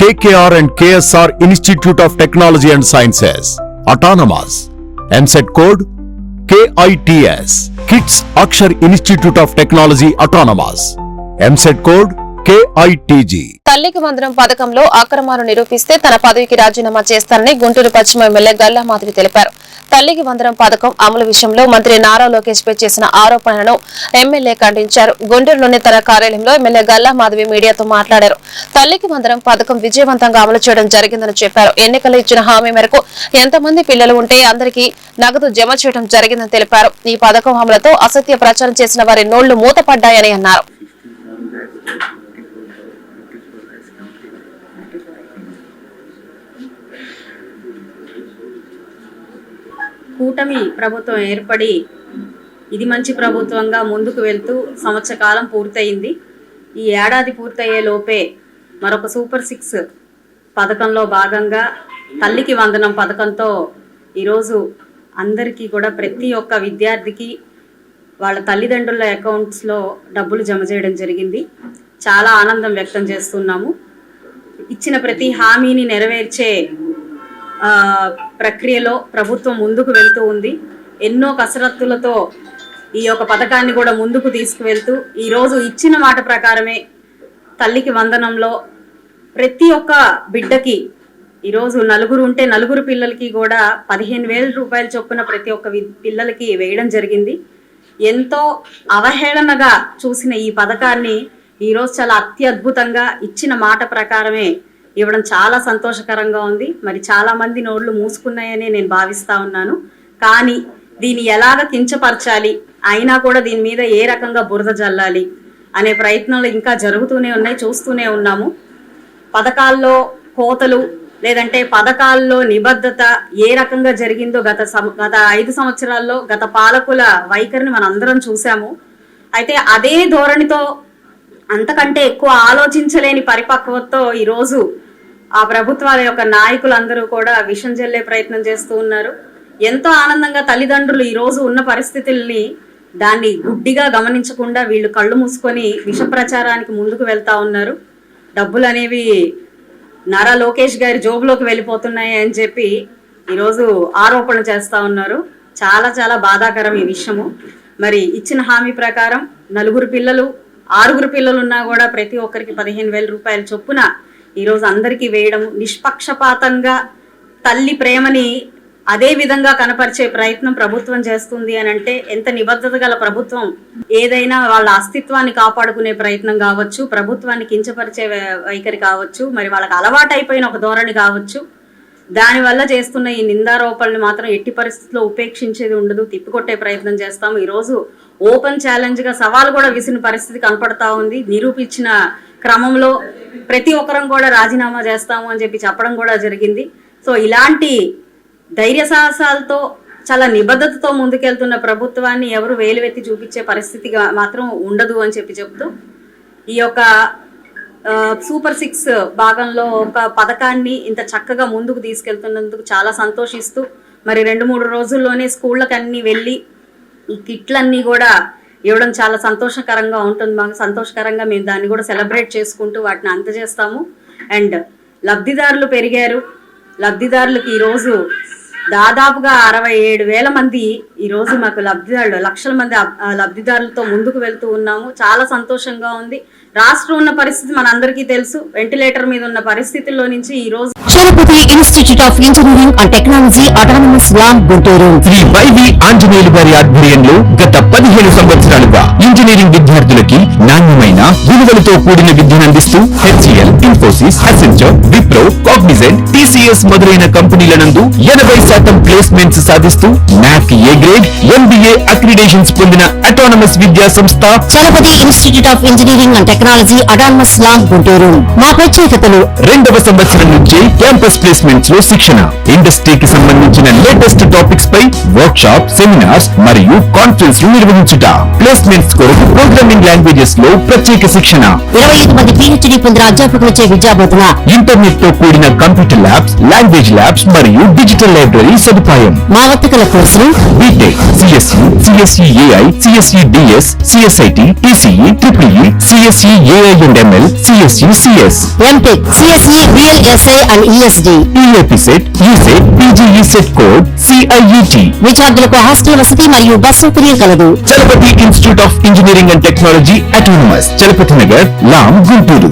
KKR and KSR Institute of Technology and Sciences, Autonomous, MSET code KITS, KITS Akshar Institute of Technology Autonomous, MSET code తల్లికి వందనం పథకంలో అక్రమాలు నిరూపిస్తే తన పదవికి రాజీనామా చేస్తానని గుంటూరు పశ్చిమ ఎమ్మెల్యే గల్లా మాధవి తెలిపారు. తల్లికి వందనం పథకం అమలు విషయంలో మంత్రి నారా లోకేష్ పై చేసిన ఆరోపణలను ఎమ్మెల్యే ఖండించారు. గుంటూరులోని తన కార్యాలయంలో ఎమ్మెల్యే గల్లా మాధవి మీడియాతో మాట్లాడారు. తల్లికి వందనం పథకం విజయవంతంగా అమలు చేయడం జరిగిందని చెప్పారు. ఎన్నికలు ఇచ్చిన హామీ మేరకు ఎంతమంది పిల్లలు ఉంటే అందరికీ నగదు జమ చేయడం జరిగిందని తెలిపారు. ఈ పథకం అమలుతో అసత్య ప్రచారం చేసిన వారి నోళ్ళు మూతపడ్డాయని అన్నారు. కూటమి ప్రభుత్వం ఏర్పడి ఇది మంచి ప్రభుత్వంగా ముందుకు వెళ్తూ సంవత్సర కాలం పూర్తయింది. ఈ ఏడాది పూర్తయ్యే లోపే మరొక సూపర్ సిక్స్ పథకంలో భాగంగా తల్లికి వందనం పథకంతో ఈరోజు అందరికీ కూడా ప్రతి ఒక్క విద్యార్థికి వాళ్ళ తల్లిదండ్రుల అకౌంట్స్లో డబ్బులు జమ చేయడం జరిగింది. చాలా ఆనందం వ్యక్తం చేస్తున్నాము. ఇచ్చిన ప్రతి హామీని నెరవేర్చే ప్రక్రియలో ప్రభుత్వం ముందుకు వెళ్తూ ఉంది. ఎన్నో కసరత్తులతో ఈ యొక్క పథకాన్ని కూడా ముందుకు తీసుకువెళ్తూ ఈరోజు ఇచ్చిన మాట ప్రకారమే తల్లికి వందనంలో ప్రతి ఒక్క బిడ్డకి ఈరోజు నలుగురు ఉంటే నలుగురు పిల్లలకి కూడా పదిహేను వేల రూపాయల చొప్పున ప్రతి ఒక్క పిల్లలకి వేయడం జరిగింది. ఎంతో అవహేళనగా చూసిన ఈ పథకాన్ని ఈరోజు చాలా అత్యద్భుతంగా ఇచ్చిన మాట ప్రకారమే ఇవ్వడం చాలా సంతోషకరంగా ఉంది. మరి చాలా మంది నోళ్ళు నేను భావిస్తా ఉన్నాను. కానీ దీన్ని ఎలాగ కించపరచాలి? అయినా కూడా దీని మీద ఏ రకంగా బురద జల్లాలి? అనే ప్రయత్నాలు ఇంకా జరుగుతూనే ఉన్నాయి చూస్తూనే ఉన్నాము. పథకాల్లో కోతలు లేదంటే పథకాల్లో నిబద్ధత ఏ రకంగా జరిగిందో గత సం- గత ఐదు సంవత్సరాల్లో గత పాలకుల వైఖరిని మనం అందరం చూసాము అయితే అదే ధోరణితో అంతకంటే ఎక్కువ ఆలోచించలేని పరిపక్వతతో ఈరోజు ఆ ప్రభుత్వాల యొక్క నాయకులందరూ కూడా విషం జల్లే ప్రయత్నం చేస్తూ ఉన్నారు. ఎంతో ఆనందంగా తల్లిదండ్రులు ఈరోజు ఉన్న పరిస్థితుల్ని దాన్ని గుడ్డిగా గమనించకుండా వీళ్ళు కళ్ళు మూసుకొని విష ప్రచారానికి ముందుకు వెళ్తా ఉన్నారు. డబ్బులు అనేవి నారా లోకేష్ గారి జోబులోకి వెళ్ళిపోతున్నాయి అని చెప్పి ఈరోజు ఆరోపణ చేస్తా ఉన్నారు. చాలా చాలా బాధాకరం ఈ విషయము. మరి ఇచ్చిన హామీ ప్రకారం నలుగురు పిల్లలు ఆరుగురు పిల్లలు ఉన్నా కూడా ప్రతి ఒక్కరికి పదిహేను వేల రూపాయల చొప్పున ఈరోజు అందరికీ వేయడం నిష్పక్షపాతంగా తల్లి ప్రేమని అదే విధంగా కనపరిచే ప్రయత్నం ప్రభుత్వం చేస్తుంది అని అంటే ఎంత నిబద్ధత గల ప్రభుత్వం. ఏదైనా వాళ్ళ అస్తిత్వాన్ని కాపాడుకునే ప్రయత్నం కావచ్చు ప్రభుత్వాన్ని కించపరిచే వైఖరి కావచ్చు మరి వాళ్ళకి అలవాటైపోయిన ఒక ధోరణి కావచ్చు. దానివల్ల చేస్తున్న ఈ నిందారోపణలు మాత్రం ఎట్టి పరిస్థితుల్లో ఉపేక్షించేది ఉండదు. తిప్పికొట్టే ప్రయత్నం చేస్తాము ఈరోజు ఓపెన్ ఛాలెంజ్గా సవాల్ కూడా విసిన పరిస్థితి కనపడతా ఉంది. నిరూపించిన క్రమంలో ప్రతి ఒక్కరం కూడా రాజీనామా చేస్తాము అని చెప్పి చెప్పడం కూడా జరిగింది. సో ఇలాంటి ధైర్య సాహసాలతో చాలా నిబద్ధతతో ముందుకెళ్తున్న ప్రభుత్వాన్ని ఎవరు వేలువెత్తి చూపించే పరిస్థితిగా మాత్రం ఉండదు అని చెప్పి చెప్తూ ఈ యొక్క సూపర్ సిక్స్ భాగంలో ఒక పథకాన్ని ఇంత చక్కగా ముందుకు తీసుకెళ్తున్నందుకు చాలా సంతోషిస్తూ మరి రెండు మూడు రోజుల్లోనే స్కూళ్ళకి అన్ని వెళ్ళి ఈ కిట్లన్నీ కూడా ఇవ్వడం చాలా సంతోషకరంగా ఉంటుంది. మాకు సంతోషకరంగా మేము దాన్ని కూడా సెలబ్రేట్ చేసుకుంటూ వాటిని అందజేస్తాము. అండ్ లబ్ధిదారులు పెరిగారు. లబ్ధిదారులకు ఈరోజు దాదాపుగా అరవై ఏడు వేల మంది ఈ రోజు మాకు లబ్ధిదారులు లక్షల మంది లబ్ధిదారులతో ముందుకు వెళ్తూ ఉన్నాము. చాలా సంతోషంగా ఉంది. రాష్ట్రం ఉన్న పరిస్థితి మనందరికీ తెలుసు. వెంటిలేటర్ మీద ఉన్న పరిస్థితుల్లో నుంచి ఈ రోజు Chalapathi institute of engineering and technology autonomous Lam Guntur. Shri Y V Anjaneyulu గారి ఆధ్వర్యంలో గత పదిహేను సంవత్సరాలుగా ఇంజనీరింగ్ విద్యార్థులకి నాణ్యమైన విలువలతో కూడిన విద్యను అందిస్తూ HCl Infosys Accenture Wipro Cognizant TCS మొదలైన కంపెనీల నందు ఎనభై శాతం ప్లేస్మెంట్స్ సాధిస్తూ NAAC A grade MBA accreditations పొందిన అటానమస్ విద్యా సంస్థ Chalapathi institute of engineering and technology autonomous Lam Guntur. మా ప్రత్యేకతలు రెండవ సంవత్సరం నుంచి క్యాంపస్ ప్లేస్మెంట్స్లో శిక్షణ. ఇండస్ట్రీకి సంబంధించిన లేటెస్ట్ టాపిక్స్ పై వర్క్ షాప్ సెమినార్స్ మరియు కాన్ఫరెన్స్ నిర్వహించుట. ప్లేస్మెంట్స్ కొరకు ప్రోగ్రామింగ్ లాంగ్వేజెస్లో ప్రత్యేక శిక్షణ. ఇరవై ఐదు మంది పిహెచ్డి పొందిన అధ్యాపకులచే విద్యాబోధన. ఇంటర్నెట్తో కూడిన కంప్యూటర్ ల్యాబ్స్ లాంగ్వేజ్ ల్యాబ్స్ మరియు డిజిటల్ లైబ్రరీ సదుపాయం. మా కోర్సులు. BTech CSE CSE AI CSE DS CSIT TCE triple E CSE AI and ML CSE CS MTech CSE VL SI and ESD TAP set ECET PGE set code CIET విద్యార్థులకు hostel వసతి మరియు bus సౌకర్యం కలదు Chalapathi institute of engineering and technology autonomous Chalapathi Nagar Lam Guntur.